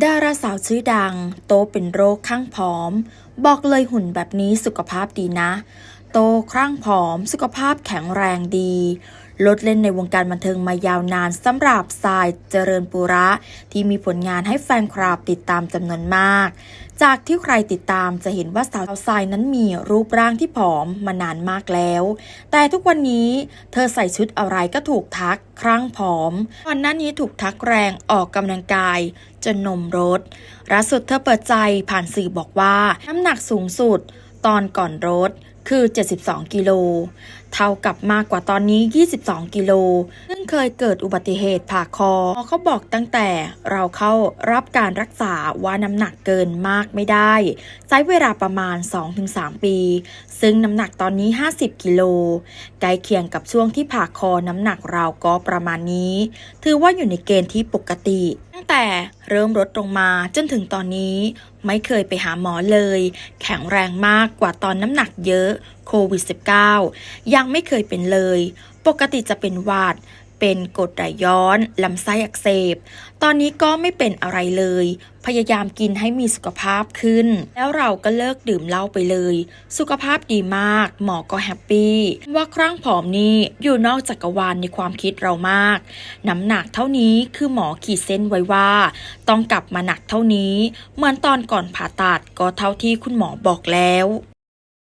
ดาราสาวชื่อดัง โตเป็นโรคข้างผอม บอกเลยหุ่นแบบนี้สุขภาพดีนะ โตครั่งผอม สุขภาพแข็งแรงดีลดเล่นในวงการบันเทิงมายาวนานสำหรับทรายเจริญปุระ ที่มีผลงานให้แฟนคลับติดตามจำนวนมาก จากที่ใครติดตามจะเห็นว่าสาวทรายนั้นมีรูปร่างที่ผอมมานานมากแล้ว แต่ทุกวันนี้เธอใส่ชุดอะไรก็ถูกทักครั้งผอมก่อนหน้านี้ถูกทักแรงออกกำลังกาย จนนมรดล่าสุดเธอเปิดใจผ่านสื่อบอกว่าน้ำหนักสูงสุด ตอนก่อนรถคือ 72 กิโล เท่ากับมากกว่าตอนนี้ 22 กิโล ซึ่งเคยเกิดอุบัติเหตุผ่าคอ เขาบอกตั้งแต่เราเข้ารับการรักษาว่าน้ำหนักเกินมากไม่ได้ ใช้เวลาประมาณ 2-3 ปี ซึ่งน้ำหนักตอนนี้ 50 กิโล ใกล้เคียงกับช่วงที่ผ่าคอน้ำหนักเราก็ประมาณนี้ ถือว่าอยู่ในเกณฑ์ที่ปกติ แต่เริ่มลดลงมาจนถึงตอนนี้ ไม่เคยไปหาหมอเลย แข็งแรงมากกว่าตอนน้ำหนักเยอะโควิด -19 ยังไม่เคยเป็นเลย ปกติจะเป็นหวัด เป็นกรดไหลย้อนลำไส้อักเสบ ตอนนี้ก็ไม่เป็นอะไรเลย พยายามกินให้มีสุขภาพขึ้น แล้วเราก็เลิกดื่มเหล้าไปเลย สุขภาพดีมาก หมอก็แฮปปี้ว่าครั้งผอมนี้อยู่นอกจักรวาลในความคิดเรามาก น้ำหนักเท่านี้คือหมอขีดเส้นไว้ว่า ต้องกลับมาหนักเท่านี้ เหมือนตอนก่อนผ่าตัดก็เท่าที่คุณหมอบอกแล้ว